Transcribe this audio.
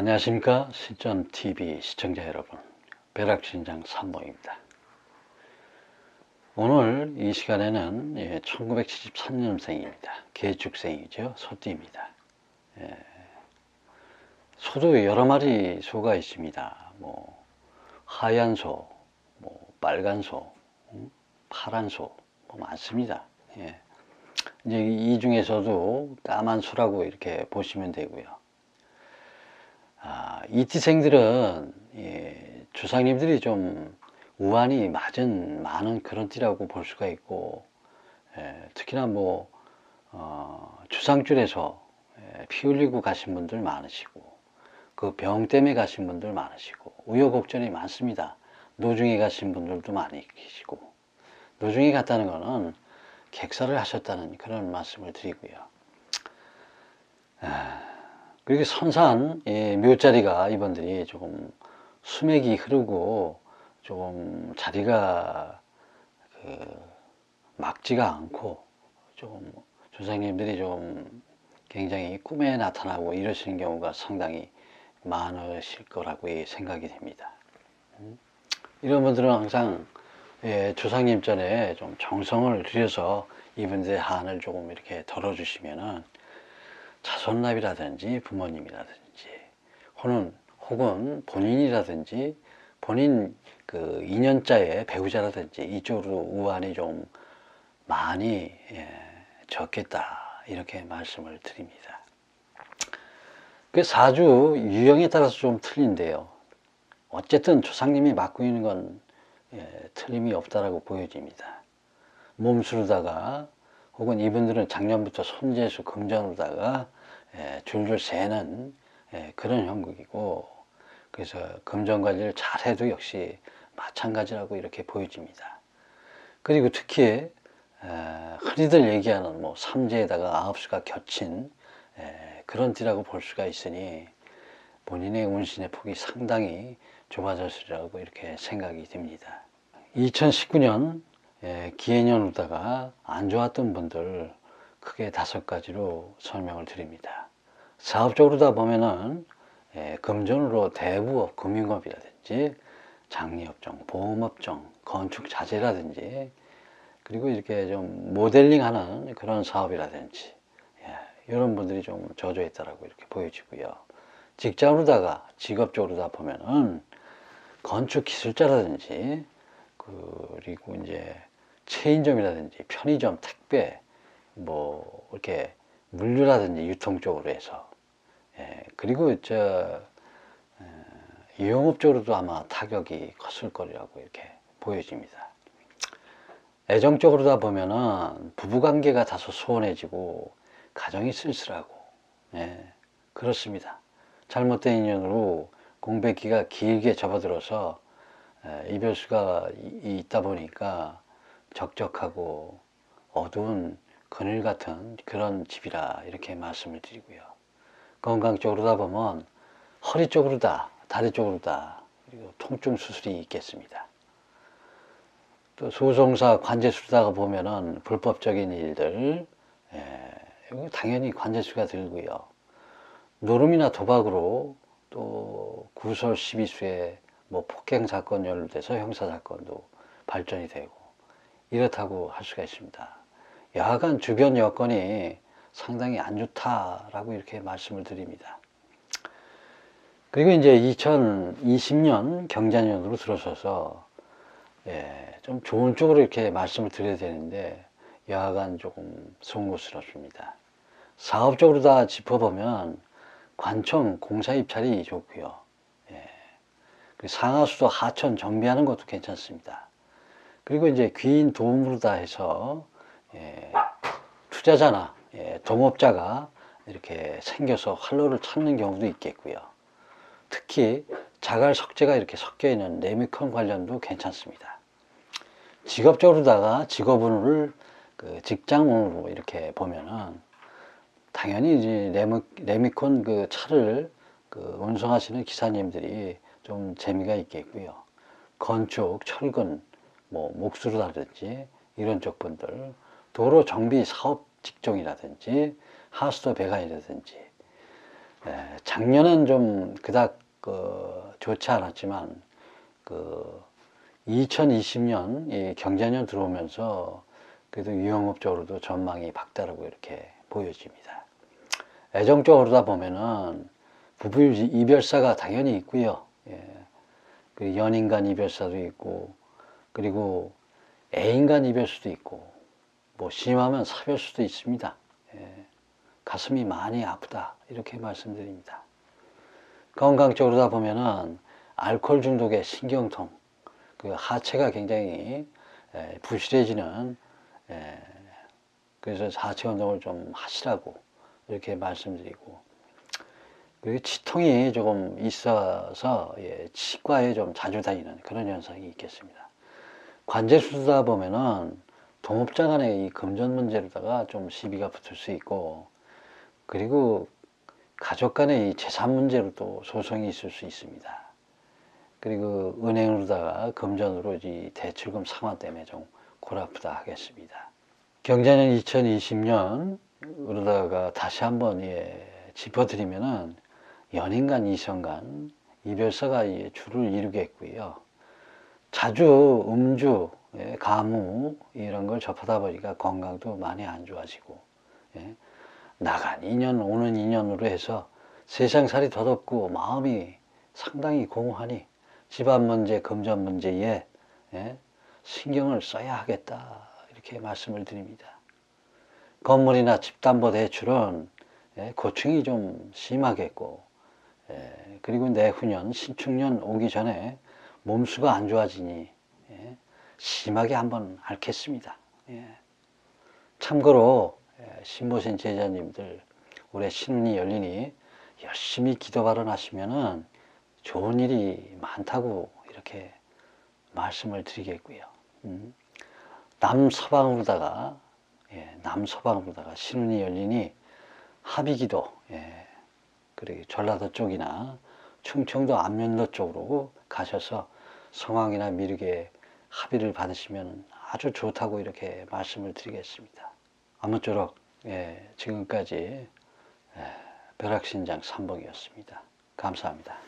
안녕하십니까? 신전TV 시청자 여러분. 벼락신장 산모입니다. 오늘 이 시간에는 1973년생입니다. 개축생이죠. 소띠입니다. 예, 소도 여러 마리 소가 있습니다. 뭐 하얀 소, 뭐 빨간 소, 음, 파란 소, 뭐 많습니다. 예. 이제 이 중에서도 까만 소라고 이렇게 보시면 되고요. 아, 이티생들은 예, 조상님들이 좀 우환이 맞은 많은 그런 띠라고 볼 수가 있고 예, 특히나 뭐 어, 주상줄에서 예, 피 흘리고 가신 분들 많으시고 그 병 때문에 가신 분들 많으시고 우여곡절이 많습니다. 노중에 가신 분들도 많이 계시고 노중에 갔다는 거는 객사를 하셨다는 그런 말씀을 드리고요. 아, 그리고 선산 예, 묘자리가 이번들이 조금 수맥이 흐르고 조금 자리가 그 막지가 않고 조금 조상님들이 좀 굉장히 꿈에 나타나고 이러시는 경우가 상당히 많으실 거라고 예, 생각이 됩니다. 음? 이런 분들은 항상 예, 조상님 전에 좀 정성을 들여서 이분들의 한을 조금 이렇게 덜어주시면은 자손납이라든지 부모님이라든지 혹은 혹은 본인이라든지 본인 그 인연자의 배우자라든지 이쪽으로 우환이 좀 많이 예, 적겠다 이렇게 말씀을 드립니다. 그 사주 유형에 따라서 좀 틀린데요. 어쨌든 조상님이 맡고 있는 건 예, 틀림이 없다라고 보여집니다. 몸수로다가 혹은 이분들은 작년부터 손재수 금전으로다가 예, 줄줄 새는 예, 그런 형국이고 그래서 금전 관리를 잘해도 역시 마찬가지라고 이렇게 보여집니다. 그리고 특히 에, 흔히들 얘기하는 뭐 삼재에다가 아홉 수가 겹친 에, 그런 띠라고 볼 수가 있으니 본인의 운신의 폭이 상당히 좁아졌으리라고 이렇게 생각이 됩니다. 2019년 예, 기해년으로다가 안 좋았던 분들 크게 다섯 가지로 설명을 드립니다. 사업적으로다 보면은 예, 금전으로 대부업, 금융업이라든지 장리업종, 보험업종, 건축 자재라든지 그리고 이렇게 좀 모델링하는 그런 사업이라든지 예, 이런 분들이 좀 저조했다라고 이렇게 보여지고요. 직장으로다가 직업적으로다 보면은 건축 기술자라든지 그리고 이제 체인점이라든지 편의점, 택배, 뭐 이렇게 물류라든지 유통 쪽으로 해서 예, 그리고 저 에, 유용업 쪽으로도 아마 타격이 컸을 거라고 이렇게 보여집니다. 애정 쪽으로다 보면은 부부 관계가 다소 소원해지고 가정이 쓸쓸하고 예, 그렇습니다. 잘못된 인연으로 공백기가 길게 접어들어서 에, 이별수가 이- 있다 보니까 적적하고 어두운 그늘 같은 그런 집이라 이렇게 말씀을 드리고요. 건강 쪽으로다 보면 허리 쪽으로다, 다리 쪽으로다, 그리고 통증 수술이 있겠습니다. 또 소송사 관제수다가 보면은 불법적인 일들, 예, 당연히 관제수가 들고요. 노름이나 도박으로 또 구설 12수에 뭐 폭행 사건 연루돼서 형사 사건도 발전이 되고 이렇다고 할 수가 있습니다. 여하간 주변 여건이 상당히 안 좋다라고 이렇게 말씀을 드립니다. 그리고 이제 2020년 경자년으로 들어서서 예, 좀 좋은 쪽으로 이렇게 말씀을 드려야 되는데 여하간 조금 송구스럽습니다. 사업적으로 다 짚어보면 관청 공사 입찰이 좋고요. 예, 상하수도 하천 정비하는 것도 괜찮습니다. 그리고 이제 귀인 도움으로 다 해서 예, 투자자나 예, 동업자가 이렇게 생겨서 활로를 찾는 경우도 있겠고요. 특히 자갈 석재가 이렇게 섞여 있는 레미콘 관련도 괜찮습니다. 직업적으로다가 직업운을 그 직장운으로 이렇게 보면은 당연히 이제 레미, 레미콘 그 차를 그 운송하시는 기사님들이 좀 재미가 있겠고요. 건축, 철근, 뭐 목수로라든지 이런 쪽 분들, 도로 정비 사업 직종이라든지 하수도 배관이라든지 예, 작년은 좀 그닥 그 좋지 않았지만 그 2020년 이 경자년 들어오면서 그래도 유영업적으로도 전망이 밝다라고 이렇게 보여집니다. 애정적으로다 보면은 부부 이별사가 당연히 있고요. 예. 그 연인 간 이별사도 있고 그리고 애인 간 이별수도 있고 뭐 심하면 사별 수도 있습니다. 예. 가슴이 많이 아프다 이렇게 말씀드립니다. 건강적으로다 보면은 알코올 중독의 신경통, 그 하체가 굉장히 에, 부실해지는 에, 그래서 하체 운동을 좀 하시라고 이렇게 말씀드리고 그리고 치통이 조금 있어서 예, 치과에 좀 자주 다니는 그런 현상이 있겠습니다. 관제 수술다 보면은 동업자 간의 이 금전 문제로다가 좀 시비가 붙을 수 있고 그리고 가족 간의 이 재산 문제로 또 소송이 있을 수 있습니다. 그리고 은행으로다가 금전으로 이 대출금 상환 때문에 좀 골아프다 하겠습니다. 경자년 2020년으로다가 다시 한번 예, 짚어드리면은 연인 간, 이성 간 이별사가 예, 주를 이루겠고요. 자주 음주, 예, 가무 이런 걸 접하다 보니까 건강도 많이 안 좋아지고 예, 나간 인연 오는 인연으로 해서 세상살이 더덥고 마음이 상당히 공허하니 집안 문제, 금전 문제에 예, 신경을 써야 하겠다 이렇게 말씀을 드립니다. 건물이나 집담보 대출은 예, 고충이 좀 심하겠고 예, 그리고 내후년 신축년 오기 전에 몸수가 안 좋아지니 예, 심하게 한번 앓겠습니다. 예. 참고로 예, 신보신 제자님들 올해 신운이 열리니 열심히 기도 발언하시면은 좋은 일이 많다고 이렇게 말씀을 드리겠고요. 음. 남서방으로다가 예, 남서방으로다가 신운이 열리니 합의기도 예, 그리고 전라도 쪽이나 충청도 안면도 쪽으로 가셔서 성황이나 미륵에 합의를 받으시면 아주 좋다고 이렇게 말씀을 드리겠습니다. 아무쪼록 예, 지금까지 예, 벼락신장 삼봉이었습니다. 감사합니다.